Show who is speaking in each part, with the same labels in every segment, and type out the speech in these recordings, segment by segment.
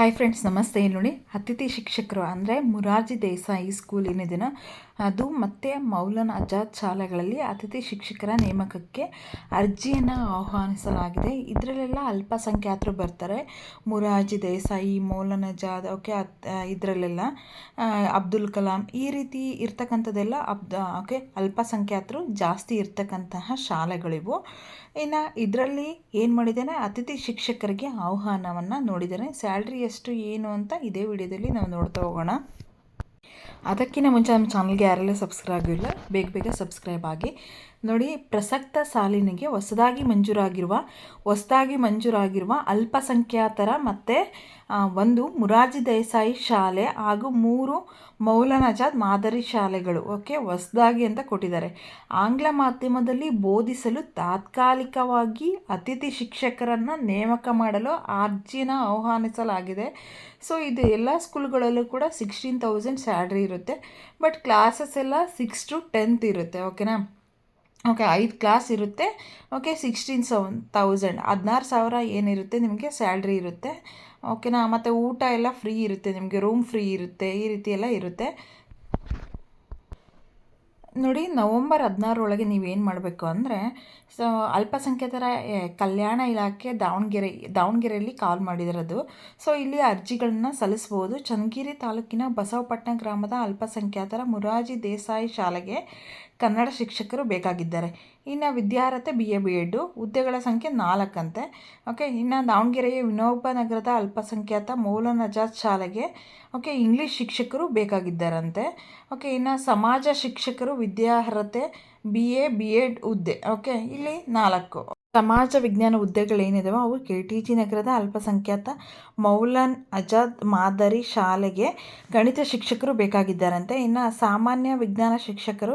Speaker 1: Hi friends ನಮಸ್ತೆ ಇಲ್ಲಿ ನೋಡಿ ಅತಿಥಿ ಶಿಕ್ಷಕರು ಅಂದರೆ ಮುರಾರ್ಜಿ ದೇಸಾಯಿ ಸ್ಕೂಲ್ ಏನಿದೆಯೋ ಅದು ಮತ್ತು ಮೌಲಾನ ಆಜಾದ್ ಶಾಲೆಗಳಲ್ಲಿ ಅತಿಥಿ ಶಿಕ್ಷಕರ ನೇಮಕಕ್ಕೆ ಅರ್ಜಿಯನ್ನು ಆಹ್ವಾನಿಸಲಾಗಿದೆ. ಇದರಲ್ಲೆಲ್ಲ ಅಲ್ಪಸಂಖ್ಯಾತರು ಬರ್ತಾರೆ. ಮುರಾರ್ಜಿ ದೇಸಾಯಿ, ಮೌಲಾನ ಅಜಾದ್, ಓಕೆ ಇದರಲ್ಲೆಲ್ಲ ಅಬ್ದುಲ್ ಕಲಾಂ ಈ ರೀತಿ ಇರ್ತಕ್ಕಂಥದ್ದೆಲ್ಲ ಅಬ್ದ ಓಕೆ, ಅಲ್ಪಸಂಖ್ಯಾತರು ಜಾಸ್ತಿ ಇರ್ತಕ್ಕಂತಹ ಶಾಲೆಗಳಿವು. ಇನ್ನು ಇದರಲ್ಲಿ ಏನು ಮಾಡಿದ್ದೇನೆ, ಅತಿಥಿ ಶಿಕ್ಷಕರಿಗೆ ಆಹ್ವಾನವನ್ನು ನೋಡಿದ್ದಾರೆ ಸ್ಯಾಲ್ರಿ ಎಷ್ಟು, ಏನು ಅಂತ ಇದೇ ವಿಡಿಯೋದಲ್ಲಿ ನಾವು ನೋಡ್ತಾ ಹೋಗೋಣ. ಅದಕ್ಕಿಂತ ಮುಂಚೆ ನಮ್ಮ ಚಾನಲ್ಗೆ ಯಾರೆಲ್ಲ ಸಬ್ಸ್ಕ್ರೈಬ್ ಆಗಿಲ್ಲ, ಬೇಗ ಬೇಗ ಸಬ್ಸ್ಕ್ರೈಬ್ ಆಗಿ. ನೋಡಿ, ಪ್ರಸಕ್ತ ಸಾಲಿನಿಗೆ ಹೊಸದಾಗಿ ಮಂಜೂರಾಗಿರುವ ಹೊಸದಾಗಿ ಮಂಜೂರಾಗಿರುವ ಅಲ್ಪಸಂಖ್ಯಾತರ ಮತ್ತು ಒಂದು ಮುರಾರ್ಜಿ ದೇಸಾಯಿ ಶಾಲೆ ಹಾಗೂ ಮೂರು ಮೌಲಾನಜಾದ್ ಮಾದರಿ ಶಾಲೆಗಳು, ಓಕೆ, ಹೊಸದಾಗಿ ಅಂತ ಕೊಟ್ಟಿದ್ದಾರೆ. ಆಂಗ್ಲ ಮಾಧ್ಯಮದಲ್ಲಿ ಬೋಧಿಸಲು ತಾತ್ಕಾಲಿಕವಾಗಿ ಅತಿಥಿ ಶಿಕ್ಷಕರನ್ನು ನೇಮಕ ಮಾಡಲು ಅರ್ಜಿನ ಆಹ್ವಾನಿಸಲಾಗಿದೆ. ಸೊ, ಇದು ಎಲ್ಲ ಸ್ಕೂಲ್ಗಳಲ್ಲೂ ಕೂಡ ಸಿಕ್ಸ್ಟೀನ್ ತೌಸಂಡ್ ಸ್ಯಾಲ್ರಿ ಇರುತ್ತೆ. ಬಟ್ ಕ್ಲಾಸಸ್ ಎಲ್ಲ ಸಿಕ್ಸ್ ಟು ಟೆಂತ್ ಇರುತ್ತೆ, ಓಕೆನಾ? ಓಕೆ, ಐದು ಕ್ಲಾಸ್ ಇರುತ್ತೆ. ಓಕೆ ಸಿಕ್ಸ್ಟೀನ್ ಸೆವೆನ್ ತೌಸಂಡ್ ಹದಿನಾರು ಸಾವಿರ ಏನಿರುತ್ತೆ ನಿಮಗೆ ಸ್ಯಾಲ್ರಿ ಇರುತ್ತೆ. ಓಕೆನಾ? ಮತ್ತು ಊಟ ಎಲ್ಲ ಫ್ರೀ ಇರುತ್ತೆ ನಿಮಗೆ ರೂಮ್ ಫ್ರೀ ಇರುತ್ತೆ ಈ ರೀತಿ ಎಲ್ಲ ಇರುತ್ತೆ. ನೋಡಿ, ನವಂಬರ್ ಹದಿನಾರೊಳಗೆ ನೀವೇನು ಮಾಡಬೇಕು ಅಂದರೆ, ಸೊ, ಅಲ್ಪಸಂಖ್ಯಾತರ ಕಲ್ಯಾಣ ಇಲಾಖೆ ದಾವಣಗೆರೆ, ದಾವಣಗೆರೆಯಲ್ಲಿ ಕಾಲ್ ಮಾಡಿದಿರೋದು ಸೊ, ಇಲ್ಲಿ ಅರ್ಜಿಗಳನ್ನ ಸಲ್ಲಿಸ್ಬೋದು. ಚನ್ನಗಿರಿ ತಾಲೂಕಿನ ಬಸವಪಟ್ಟಣ ಗ್ರಾಮದ ಅಲ್ಪಸಂಖ್ಯಾತರ ಮುರಾಜಿ ದೇಸಾಯಿ ಶಾಲೆಗೆ ಕನ್ನಡ ಶಿಕ್ಷಕರು ಬೇಕಾಗಿದ್ದಾರೆ. ಇನ್ನು ವಿದ್ಯಾರ್ಹತೆ ಬಿ ಎ ಬಿ ಎಡ್ಡು ಹುದ್ದೆಗಳ ಸಂಖ್ಯೆ ನಾಲ್ಕಂತೆ. ಓಕೆ, ಇನ್ನು ದಾವಣಗೆರೆಯ ವಿನೋಬ ನಗರದ ಅಲ್ಪಸಂಖ್ಯಾತ ಮೌಲ ನಜಾತ್ ಶಾಲೆಗೆ, ಓಕೆ, ಇಂಗ್ಲೀಷ್ ಶಿಕ್ಷಕರು ಬೇಕಾಗಿದ್ದಾರಂತೆ. ಓಕೆ, ಇನ್ನು ಸಮಾಜ ಶಿಕ್ಷಕರು ವಿದ್ಯಾರ್ಹತೆ ಬಿ ಎ ಬಿ ಎಡ್ ಹುದ್ದೆ. ಓಕೆ ಇಲ್ಲಿ ನಾಲ್ಕು. ಸಮಾಜ ವಿಜ್ಞಾನ ಹುದ್ದೆಗಳೇನಿದಾವೆ ಅವು ಕೆ ಟಿ ಜಿ ನಗರದ ಅಲ್ಪಸಂಖ್ಯಾತ ಮೌಲನ್ ಅಜಾದ್ ಮಾದರಿ ಶಾಲೆಗೆ ಗಣಿತ ಶಿಕ್ಷಕರು ಬೇಕಾಗಿದ್ದಾರಂತೆ. ಇನ್ನು ಸಾಮಾನ್ಯ ವಿಜ್ಞಾನ ಶಿಕ್ಷಕರು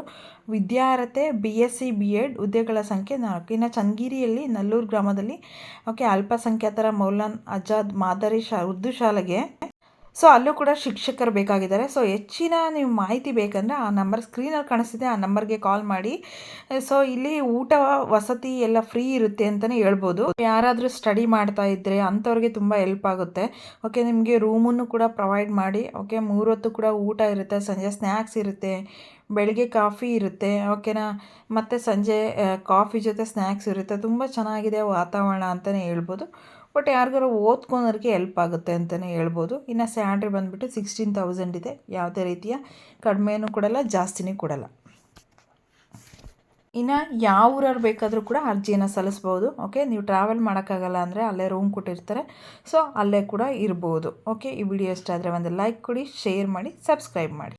Speaker 1: ವಿದ್ಯಾರ್ಹತೆ B S C B Ed ಹುದ್ದೆಗಳ ಸಂಖ್ಯೆ ನಾಲ್ಕು. ಇನ್ನು ಚನ್ನಗಿರಿಯಲ್ಲಿ ನಲ್ಲೂರು ಗ್ರಾಮದಲ್ಲಿ ಓಕೆ ಅಲ್ಪಸಂಖ್ಯಾತರ ಮೌಲನ್ ಅಜಾದ್ ಮಾದರಿ ಶಾ, ಉರ್ದು ಶಾಲೆಗೆ ಸೊ ಅಲ್ಲೂ ಕೂಡ ಶಿಕ್ಷಕರು ಬೇಕಾಗಿದ್ದಾರೆ. ಸೊ ಹೆಚ್ಚಿನ ನೀವು ಮಾಹಿತಿ ಬೇಕಂದರೆ ಆ ನಂಬರ್ ಸ್ಕ್ರೀನಲ್ಲಿ ಕಾಣಿಸ್ತಿದೆ. ಆ ನಂಬರ್ಗೆ ಕಾಲ್ ಮಾಡಿ. ಸೊ ಇಲ್ಲಿ ಊಟ ವಸತಿ ಎಲ್ಲ ಫ್ರೀ ಇರುತ್ತೆ ಅಂತಲೇ ಹೇಳ್ಬೋದು. ಯಾರಾದರೂ ಸ್ಟಡಿ ಮಾಡ್ತಾ ಇದ್ದರೆ ಅಂಥವ್ರಿಗೆ ತುಂಬ ಹೆಲ್ಪ್ ಆಗುತ್ತೆ. ಓಕೆ ನಿಮಗೆ ರೂಮನ್ನು ಕೂಡ ಪ್ರೊವೈಡ್ ಮಾಡಿ. ಓಕೆ ಮೂರೊತ್ತು ಕೂಡ ಊಟ ಇರುತ್ತೆ. ಸಂಜೆ ಸ್ನ್ಯಾಕ್ಸ್ ಇರುತ್ತೆ. ಬೆಳಗ್ಗೆ ಕಾಫಿ ಇರುತ್ತೆ. ಓಕೆನಾ ಮತ್ತು ಸಂಜೆ ಕಾಫಿ ಜೊತೆ ಸ್ನ್ಯಾಕ್ಸ್ ಇರುತ್ತೆ. ತುಂಬ ಚೆನ್ನಾಗಿದೆ ವಾತಾವರಣ ಅಂತಲೇ ಹೇಳ್ಬೋದು. ಬಟ್ ಯಾರಿಗಾರು ಓದ್ಕೊಳೋರಿಗೆ ಹೆಲ್ಪ್ ಆಗುತ್ತೆ ಅಂತಲೇ ಹೇಳ್ಬೋದು. ಇನ್ನು ಸ್ಯಾಲ್ರಿ ಬಂದುಬಿಟ್ಟು ಸಿಕ್ಸ್ಟೀನ್ ತೌಸಂಡ್ ಇದೆ. ಯಾವುದೇ ರೀತಿಯ ಕಡಿಮೆನೂ ಕೊಡಲ್ಲ, ಜಾಸ್ತಿನೂ ಕೊಡಲ್ಲ. ಇನ್ನು ಯಾವ ಊರವ್ರು ಬೇಕಾದರೂ ಕೂಡ ಅರ್ಜಿಯನ್ನು ಸಲ್ಲಿಸ್ಬೋದು ಓಕೆ ನೀವು ಟ್ರಾವೆಲ್ ಮಾಡೋಕ್ಕಾಗಲ್ಲ ಅಂದರೆ ಅಲ್ಲೇ ರೂಮ್ ಕೊಟ್ಟಿರ್ತಾರೆ. ಸೊ ಅಲ್ಲೇ ಕೂಡ ಇರ್ಬೋದು ಓಕೆ ಈ ವಿಡಿಯೋ ಇಷ್ಟ ಆದರೆ ಒಂದು ಲೈಕ್ ಕೊಡಿ ಶೇರ್ ಮಾಡಿ ಸಬ್ಸ್ಕ್ರೈಬ್ ಮಾಡಿ.